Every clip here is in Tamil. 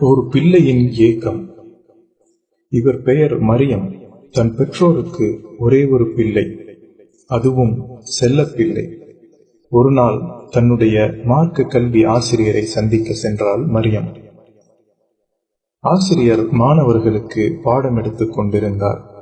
ஒரு பிள்ளையின் ஏக்கம். இவர் பெயர் மரியம். தன் பெற்றோருக்கு ஒரே ஒரு பிள்ளை. அதுவும் செல்லப்பிள்ளை ஒரு நாள் தன்னுடைய மார்க்க கல்வி ஆசிரியரை சந்திக்க சென்றாள் மரியம். ஆசிரியர் மாணவர்களுக்கு பாடம் எடுத்துக் கொண்டிருந்தார்.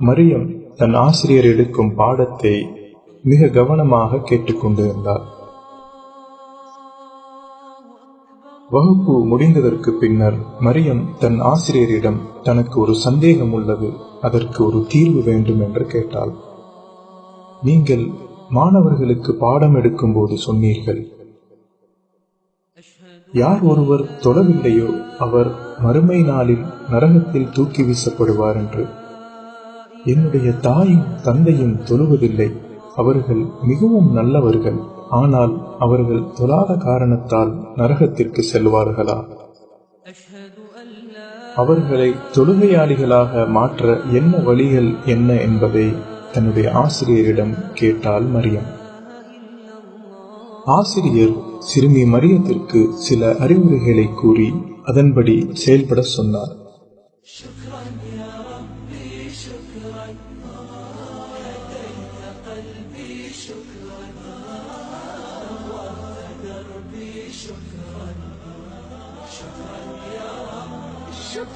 மரியம் தன் ஆசிரியர் எடுக்கும் பாடத்தை மிக கவனமாக கேட்டுக்கொண்டிருந்தார். வகுப்பு முடிந்ததற்கு பின்னர் மரியம் தன் ஆசிரியரிடம் தனக்கு ஒரு சந்தேகம் உள்ளது அதற்கு ஒரு தீர்வு வேண்டும் என்று கேட்டாள். நீங்கள் மாணவர்களுக்கு பாடம் எடுக்கும்போது சொன்னீர்கள். யார் ஒருவர் தொடவில்லையோ அவர் மறுமை நாளில் நரகத்தில் தூக்கி வீசப்படுவார் என்று. என்னுடைய தாயும் தந்தையும் தொழுவதில்லை. அவர்கள் மிகவும் நல்லவர்கள். ஆனால் அவர்கள் தொழாத காரணத்தால் நரகத்திற்கு செல்வார்களா? அவர்களை தொழுகையாளிகளாக மாற்ற என்ன வழிகள் என்ன என்பதை தன்னுடைய ஆசிரியரிடம் கேட்டால் மரியம். ஆசிரியர் சிறுமி மரியத்திற்கு சில அறிவுரைகளை கூறி அதன்படி செயல்பட சொன்னார்.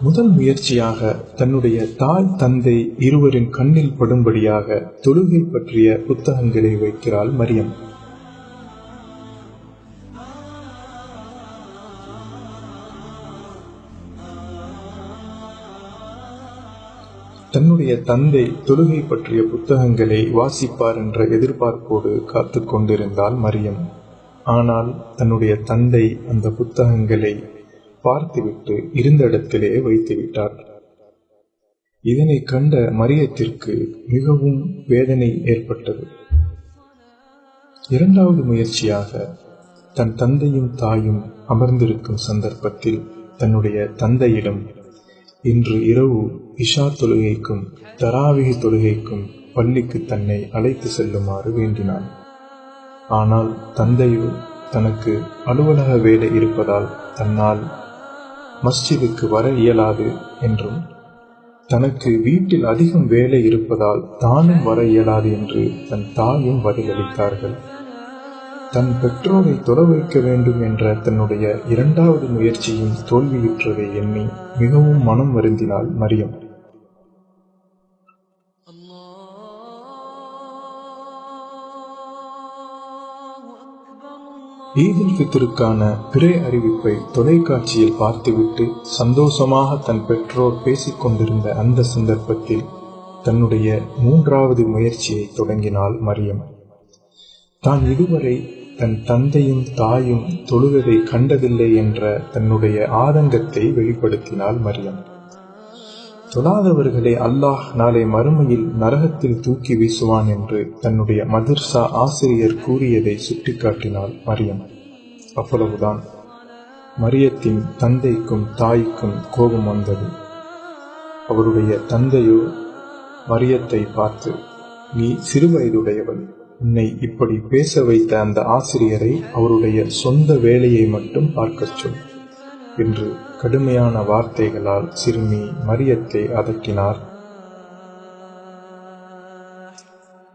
முதல் முயற்சியாக தன்னுடைய தாய் தந்தை இருவரின் கண்ணில் படும்படியாக தொழுகை பற்றிய புத்தகங்களை வைக்கிறாள் மரியம். தன்னுடைய தந்தை தொழுகை பற்றிய புத்தகங்களை வாசிப்பார் என்ற எதிர்பார்ப்போடு காத்துக் கொண்டிருந்தாள் மரியம். ஆனால் தன்னுடைய தந்தை அந்த புத்தகங்களை பார்த்துவிட்டு இருந்த இடத்திலே வைத்து விட்டார் இதனை கண்ட மரியத்திற்கு மிகவும் வேதனை ஏற்பட்டது. இரண்டாவது முயற்சியாக தன் தந்தையும் தாயும் அமர்ந்திருக்கும் சந்தர்ப்பத்தில் தன்னுடைய தந்தையிடம் இன்று இரவு இஷா தொழுகைக்கும் தராவிகி தொழுகைக்கும் பள்ளிக்கு தன்னை அழைத்து செல்லுமாறு வேண்டினான். ஆனால் தந்தையோ தனக்கு அலுவலக வேலை இருப்பதால் தன்னால் மஸ்ஜிதுக்கு வர இயலாது என்றும் தனக்கு வீட்டில் அதிகம் வேலை இருப்பதால் தானும் வர இயலாது என்று தன் தாயும் பதிலளித்தார்கள் தன் பெற்றோரை தொட வைக்க வேண்டும் என்ற தன்னுடைய இரண்டாவது முயற்சியும் தோல்வியுற்றதை எண்ணி மிகவும் மனம் வருந்தினாள் மரியம். ஈதுல் ஃபித்ருக்கான பிறை அறிவிப்பை தொலைக்காட்சியில் பார்த்துவிட்டு சந்தோஷமாக தன் பெற்றோர் பேசிக் கொண்டிருந்த அந்த சந்தர்ப்பத்தில் தன்னுடைய மூன்றாவது முயற்சியை தொடங்கினாள் மரியம். தான் இதுவரை தன் தந்தையும் தாயும் தொழுவதை கண்டதில்லை என்ற தன்னுடைய ஆதங்கத்தை வெளிப்படுத்தினாள் மரியம். தொழாதவர்களை அல்லாஹ் நாளை மறுமையில் நரகத்தில் தூக்கி வீசுவான் என்று தன்னுடைய மதர்சா ஆசிரியர் கூறியதை சுட்டிக்காட்டினாள் மரியம். அவ்வளவுதான் மரியத்தின் தந்தைக்கும் தாய்க்கும் கோபம் வந்தது. அவருடைய தந்தையோ மரியத்தை பார்த்து நீ சிறுவயதுடையவள் உன்னை இப்படி பேச வைத்த அந்த ஆசிரியரை அவருடைய சொந்த வேலையை மட்டும் பார்க்கச் சொல் என்று கடுமையான வார்த்தைகளால் சிறுமி மரியத்தை அதட்டினார்.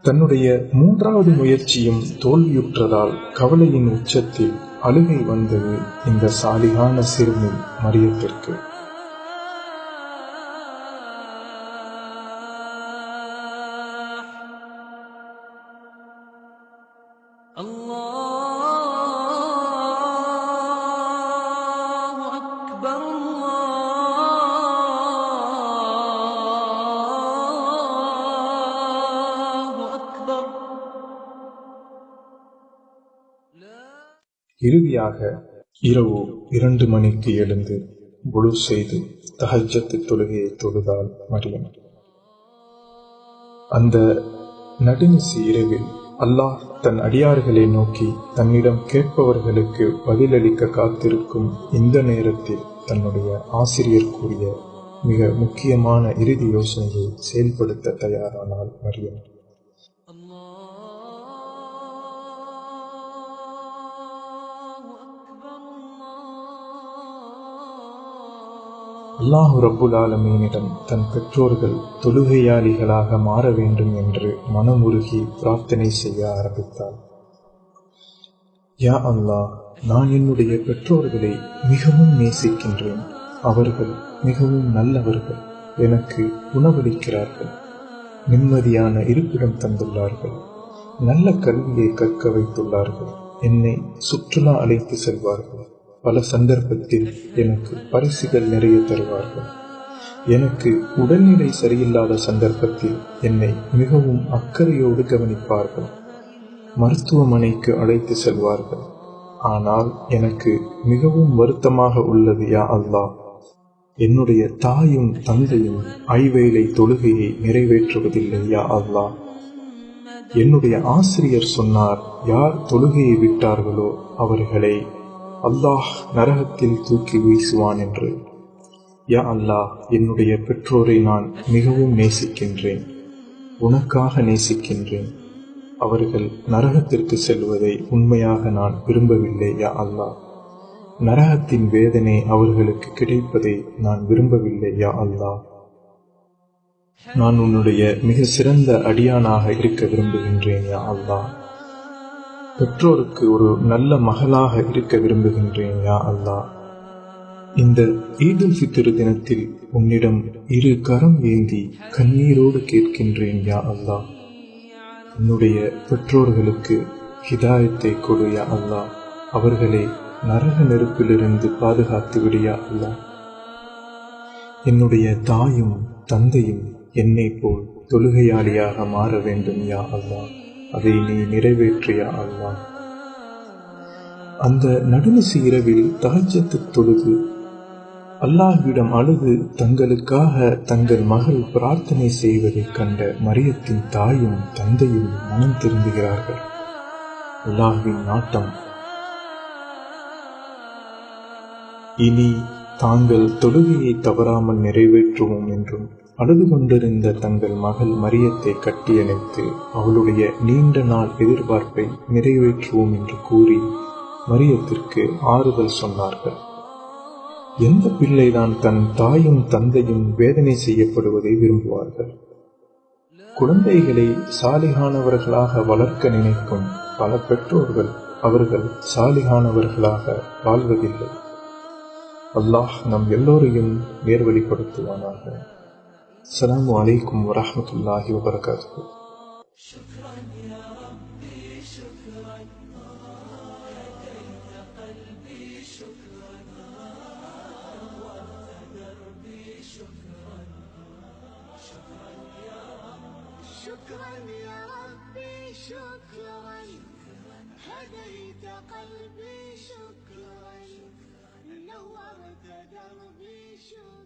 தன்னுடைய மூன்றாவது முயற்சியும் தோல்வியுற்றதால் கவலையின் உச்சத்தில் அழுகை வந்தது இந்த சாலிகான சிறுமி மரியத்திற்கு. இறுதியாக இரவு இரண்டு மணிக்கு எழுந்து முழு செய்து தகஜத்து தொழுகையை தொழுதால் மரியம். அந்த நடுநிசி இரவில் அல்லாஹ் தன் அடியார்களை நோக்கி தன்னிடம் கேட்பவர்களுக்கு பதிலளிக்க காத்திருக்கும் இந்த நேரத்தில் தன்னுடைய ஆசிரியர் கூறிய மிக முக்கியமான இறுதி யோசனையை செயல்படுத்த தயாரானால் மரியம். அல்லாஹு ரப்புல் ஆலமீனிடம் தன் பெற்றோர்கள் தொழுகையாளிகளாக மாற வேண்டும் என்று மனமுருகி பிரார்த்தனை செய்ய ஆரம்பித்தாள். யா அல்லாஹ் நான் என்னுடைய பெற்றோர்களை மிகவும் நேசிக்கின்றேன். அவர்கள் மிகவும் நல்லவர்கள் எனக்கு உணவளிக்கிறார்கள். நிம்மதியான இருப்பிடம் தந்துள்ளார்கள். நல்ல கல்வியை கற்க வைத்துள்ளார்கள். என்னை சுற்றுலா அழைத்து செல்வார்கள். பல சந்தர்ப்பத்தில் எனக்கு பரிசுகள் நிறைய தருவார்கள். எனக்கு உடல்நிலை சரியில்லாத சந்தர்ப்பத்தில் என்னை மிகவும் அக்கறையோடு கவனிப்பார்கள். மருத்துவமனைக்கு அழைத்து செல்வார்கள். ஆனால் எனக்கு மிகவும் வருத்தமாக உள்ளது யா அல்லா என்னுடைய தாயும் தந்தையும் ஐவேளை தொழுகையை நிறைவேற்றுவதில்லை யா அல்லா என்னுடைய ஆசிரியர் சொன்னார் யார் தொழுகையை விட்டார்களோ அவர்களை அல்லாஹ் நரகத்தில் தூக்கி வீசுவான் என்று. யா அல்லாஹ் என்னுடைய பெற்றோரை நான் மிகவும் நேசிக்கின்றேன். உனக்காக நேசிக்கின்றேன். அவர்கள் நரகத்திற்கு செல்வதை உண்மையாக நான் விரும்பவில்லை யா அல்லாஹ். நரகத்தின் வேதனை அவர்களுக்கு கிடைப்பதை நான் விரும்பவில்லை யா அல்லாஹ். நான் உன்னுடைய மிக சிறந்த அடியானாக இருக்க விரும்புகின்றேன் யா அல்லாஹ். பெற்றோருக்கு ஒரு நல்ல மகளாக இருக்க விரும்புகின்றேன் யா அல்லாஹ் இந்த ஈதுல் ஃபித்ர் தினத்தில் உன்னிடம் இரு கரம் ஏந்தி கண்ணீரோடு கேட்கின்றேன் யா அல்லாஹ் என்னுடைய பெற்றோர்களுக்கு ஹிதாயத்தை கொடு யா அல்லாஹ் அவர்களை நரக நெருப்பிலிருந்து பாதுகாத்து விடியா அல்லா. அல்லாஹ் என்னுடைய தாயும் தந்தையும் என்னை போல் தொழுகையாளியாக மாற வேண்டும் யா அல்லாஹ் அதை நீ நிறைவேற்றிய அல்லாஹ் அந்த நடுநிசு இரவில் தகஜத்து தொழுது அல்லாஹ்விடம் அழுது தங்களுக்காக தங்கள் மகள் பிரார்த்தனை செய்வதைக் கண்ட மரியத்தின் தாயும் தந்தையும் மனம் திரும்புகிறார்கள். அல்லாஹ்வின் நாட்டம். இனி தாங்கள் தொழுகையை தவறாமல் நிறைவேற்றுவோம் என்றும் அழுது கொண்டிருந்த தங்கள் மகள் மரியத்தை கட்டியணைத்து அவளுடைய நீண்ட நாள் எதிர்பார்ப்பை நிறைவேற்றுவோம் என்று கூறி மரியத்திற்கு ஆறுதல் சொன்னார்கள். எந்த பிள்ளைதான் தன் தாயும் தந்தையும் வேதனை செய்யப்படுவதை விரும்புவார்கள்? குழந்தைகளை சாலிகானவர்களாக வளர்க்க நினைக்கும் பல பெற்றோர்கள் அவர்கள் சாலிகானவர்களாக வாழ்வதில்லை. அல்லாஹ் நம் எல்லோரையும் நேர்வழிப்படுத்துவானாக. السلام عليكم ورحمة الله وبركاته. شكرا يا ربي شكرا. هديت قلبي شكرا. نورت دربي شكرا شكرا يا ربي شكرا يا ربي شكرا هديت قلبي شكرا نورت دربي شكرا.